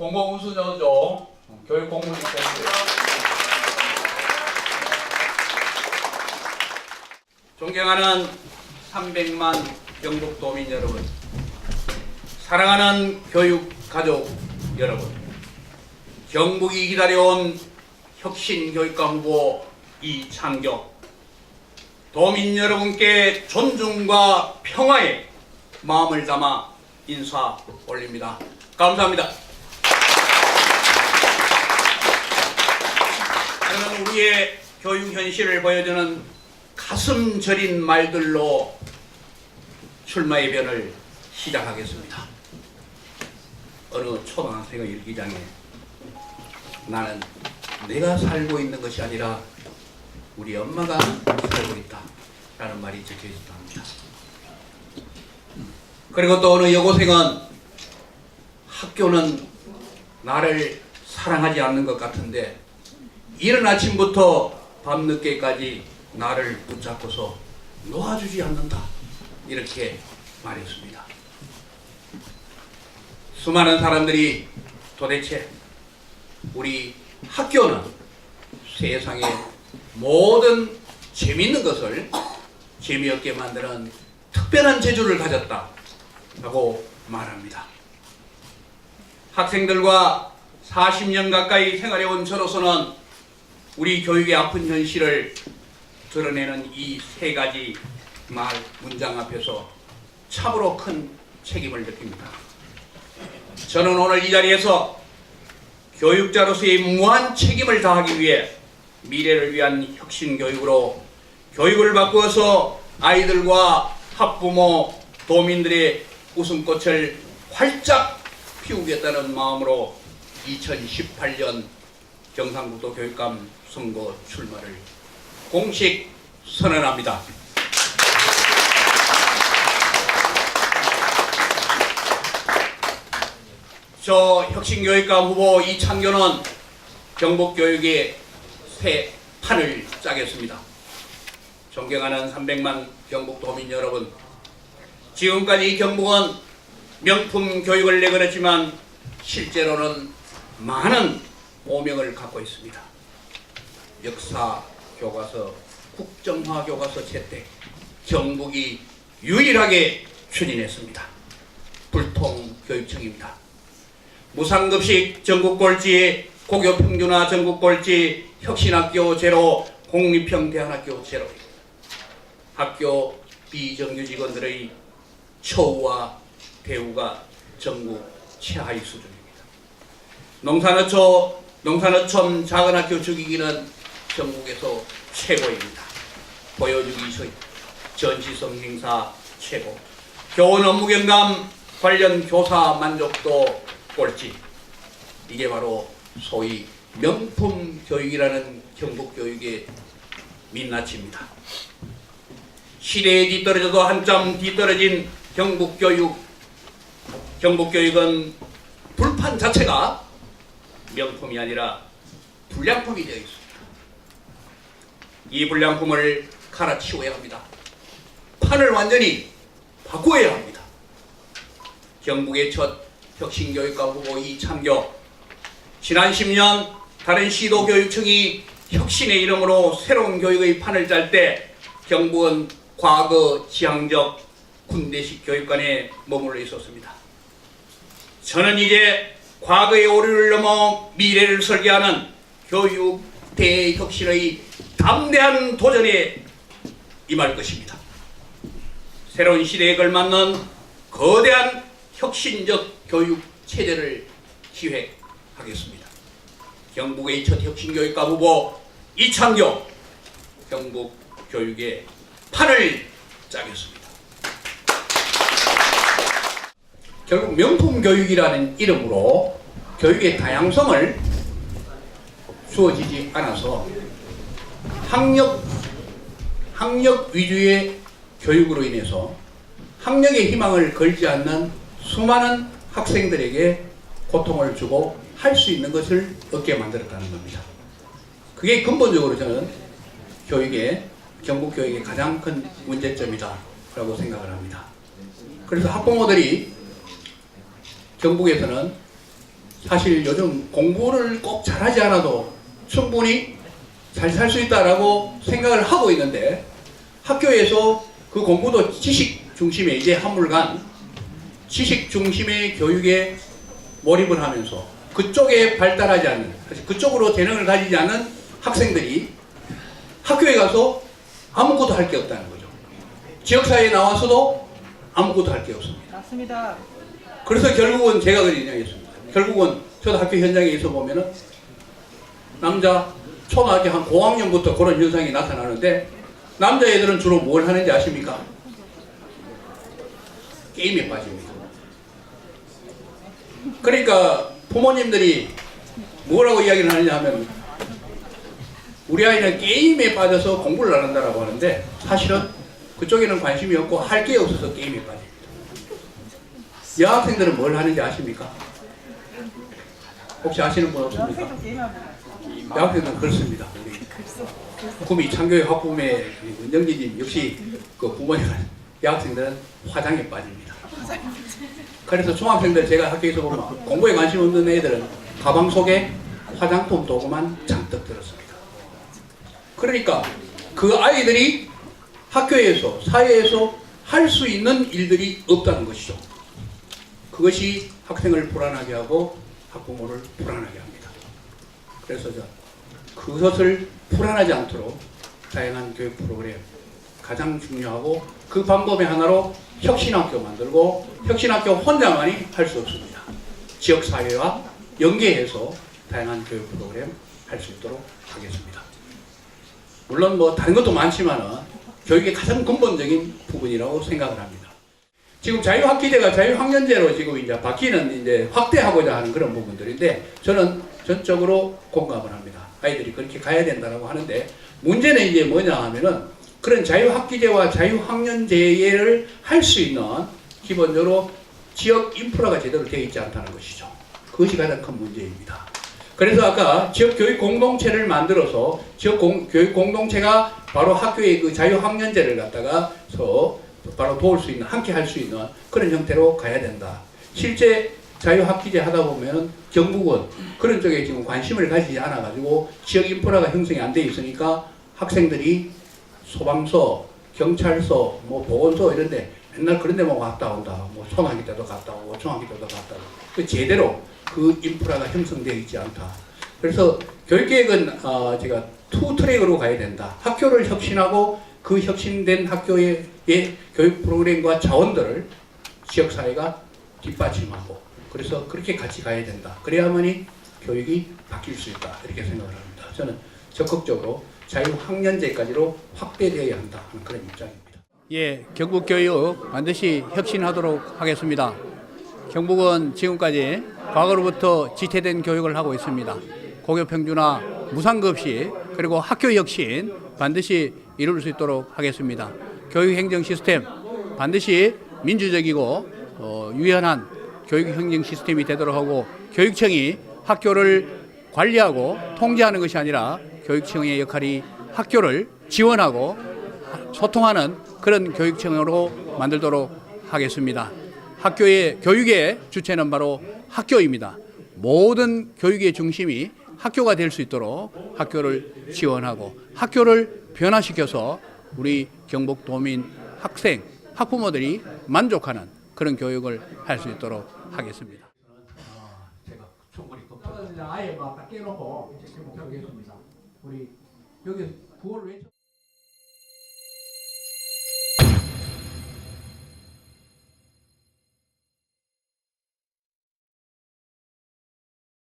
공공운수노조 교육 공무집회입니다. 존경하는 300만 경북 도민 여러분, 사랑하는 교육 가족 여러분, 경북이 기다려온 혁신 교육과 후보 이창교, 도민 여러분께 존중과 평화의 마음을 담아 인사 올립니다. 감사합니다. 저는 우리의 교육 현실을 보여주는 가슴 저린 말들로 출마의 변을 시작하겠습니다. 어느 초등학생의 일기장에 나는 내가 살고 있는 것이 아니라 우리 엄마가 살고 있다 라는 말이 적혀 있었다 합니다. 그리고 또 어느 여고생은 학교는 나를 사랑하지 않는 것 같은데 이른 아침부터 밤늦게까지 나를 붙잡고서 놓아주지 않는다 이렇게 말했습니다. 수많은 사람들이 도대체 우리 학교는 세상의 모든 재미있는 것을 재미없게 만드는 특별한 재주를 가졌다 라고 말합니다. 학생들과 40년 가까이 생활해온 저로서는 우리 교육의 아픈 현실을 드러내는 이 세 가지 말 문장 앞에서 참으로 큰 책임을 느낍니다. 저는 오늘 이 자리에서 교육자로서의 무한 책임을 다하기 위해 미래를 위한 혁신 교육으로 교육을 바꾸어서 아이들과 학부모, 도민들의 웃음꽃을 활짝 피우겠다는 마음으로 2018년 경상북도 교육감 선거 출마를 공식 선언합니다. 저 혁신교육감 후보 이창규는 경북교육의 새 판을 짜겠습니다. 존경하는 300만 경북도민 여러분, 지금까지 경북은 명품 교육을 내걸었지만 실제로는 많은 오명을 갖고 있습니다. 역사 교과서, 국정화 교과서 채택, 경북이 유일하게 추진했습니다. 불통 교육청입니다. 무상급식 전국 꼴찌, 고교 평준화 전국 꼴찌, 혁신학교 제로, 공립형 대안학교 제로. 학교 비정규 직원들의 처우와 대우가 전국 최하위 수준입니다. 농산어초, 농산어촌 작은 학교 주기기는 전국에서 최고입니다. 보여주기 전시성 행사 최고. 교원 업무 경감 관련 교사 만족도 꼴찌. 이게 바로 소위 명품 교육이라는 경북 교육의 민낯입니다. 시대에 뒤떨어져도 한참 뒤떨어진 경북 교육. 경북 교육은 불판 자체가 명품이 아니라 불량품이 되어 있습니다. 이 불량품을 갈아치워야 합니다. 판을 완전히 바꾸어야 합니다. 경북의 첫 혁신교육과 후보 이창교 지난 10년 다른 시도 교육청이 혁신의 이름으로 새로운 교육의 판을 짤 때 경북은 과거 지향적 군대식 교육관에 머물러 있었습니다. 저는 이제 과거의 오류를 넘어 미래를 설계하는 교육 대혁신의 담대한 도전에 임할 것입니다. 새로운 시대에 걸맞는 거대한 혁신적 교육 체제를 기획하겠습니다. 경북의 첫 혁신교육과 후보 이창교 경북 교육의 판을 짜겠습니다. 결국 명품 교육이라는 이름으로 교육의 다양성을 주어지지 않아서 학력 학력 위주의 교육으로 인해서 학력에 희망을 걸지 않는 수많은 학생들에게 고통을 주고 할 수 있는 것을 얻게 만들었다는 겁니다. 그게 근본적으로 저는 교육의 경북 교육의 가장 큰 문제점이다라고 생각을 합니다. 그래서 학부모들이 경북에서는 사실 요즘 공부를 꼭 잘하지 않아도 충분히 잘 살 수 있다라고 생각을 하고 있는데 학교에서 그 공부도 지식 중심의 이제 한물간 지식 중심의 교육에 몰입을 하면서 그쪽에 발달하지 않는 그쪽으로 재능을 가지지 않은 학생들이 학교에 가서 아무것도 할 게 없다는 거죠. 지역사회에 나와서도 아무것도 할 게 없습니다. 맞습니다. 그래서 결국은 제가 그런 인정했습니다. 결국은 저도 학교 현장에 있어 보면은 남자 초등학교 한 고학년부터 그런 현상이 나타나는데 남자애들은 주로 뭘 하는지 아십니까? 게임에 빠집니다. 그러니까 부모님들이 뭐라고 이야기를 하느냐 하면 우리 아이는 게임에 빠져서 공부를 안 한다라고 하는데 사실은 그쪽에는 관심이 없고 할 게 없어서 게임에 빠집니다. 여학생들은 뭘 하는지 아십니까? 혹시 아시는 분 없습니까? 여학생들은 그렇습니다. 우리 구미 창교육 학부모의 은정기님 역시 그 부모님은 여학생들은 화장에 빠집니다. 그래서 중학생들 제가 학교에서 보면 공부에 관심 없는 애들은 가방 속에 화장품 도구만 잔뜩 들었습니다. 그러니까 그 아이들이 학교에서 사회에서 할 수 있는 일들이 없다는 것이죠. 그것이 학생을 불안하게 하고 학부모를 불안하게 합니다. 그래서 저 그것을 불안하지 않도록 다양한 교육 프로그램 가장 중요하고 그 방법의 하나로 혁신학교 만들고 혁신학교 혼자만이 할 수 없습니다. 지역 사회와 연계해서 다양한 교육 프로그램 할 수 있도록 하겠습니다. 물론 뭐 다른 것도 많지만은 교육의 가장 근본적인 부분이라고 생각을 합니다. 지금 자유학기제가 자유학년제로 지금 이제 바뀌는 이제 확대하고자 하는 그런 부분들인데 저는 전적으로 공감을 합니다. 아이들이 그렇게 가야 된다라고 하는데 문제는 이제 뭐냐 하면은 그런 자유학기제와 자유학년제를 할 수 있는 기본적으로 지역 인프라가 제대로 되어 있지 않다는 것이죠. 그것이 가장 큰 문제입니다. 그래서 아까 지역 교육 공동체를 만들어서 지역 공, 교육 공동체가 바로 학교의 그 자유학년제를 갖다가서 바로 도울 수 있는 함께 할 수 있는 그런 형태로 가야 된다. 실제 자유학기제 하다 보면 경북은 그런 쪽에 지금 관심을 가지지 않아 가지고 지역 인프라가 형성이 안 돼 있으니까 학생들이 소방서, 경찰서, 뭐 보건소 이런데 맨날 그런 데만 갔다 온다. 뭐 초등학교 때도 갔다 오고 중학교 때도 갔다 오고 그 제대로 그 인프라가 형성되어 있지 않다. 그래서 교육계획은 어, 제가 투 트랙으로 가야 된다. 학교를 혁신하고 그 혁신된 학교의 의 교육 프로그램과 자원들을 지역사회가 뒷받침하고 그래서 그렇게 같이 가야 된다. 그래야만이 교육이 바뀔 수 있다. 이렇게 생각을 합니다. 저는 적극적으로 자유학년제까지로 확대되어야 한다. 그런 입장입니다. 예, 경북 교육 반드시 혁신하도록 하겠습니다. 경북은 지금까지 과거로부터 지체된 교육을 하고 있습니다. 고교 평준화, 무상급식, 그리고 학교 혁신 반드시 이룰 수 있도록 하겠습니다. 교육 행정 시스템 반드시 민주적이고 어, 유연한 교육 행정 시스템이 되도록 하고 교육청이 학교를 관리하고 통제하는 것이 아니라 교육청의 역할이 학교를 지원하고 소통하는 그런 교육청으로 만들도록 하겠습니다. 학교의 교육의 주체는 바로 학교입니다. 모든 교육의 중심이 학교가 될 수 있도록 학교를 지원하고 학교를 변화시켜서 우리 경북 도민 학생, 학부모들이 만족하는 그런 교육을 할 수 있도록 하겠습니다. 충분히 아예 막 깨놓고 보겠습니다. 우리 여기 구호를 외쳐.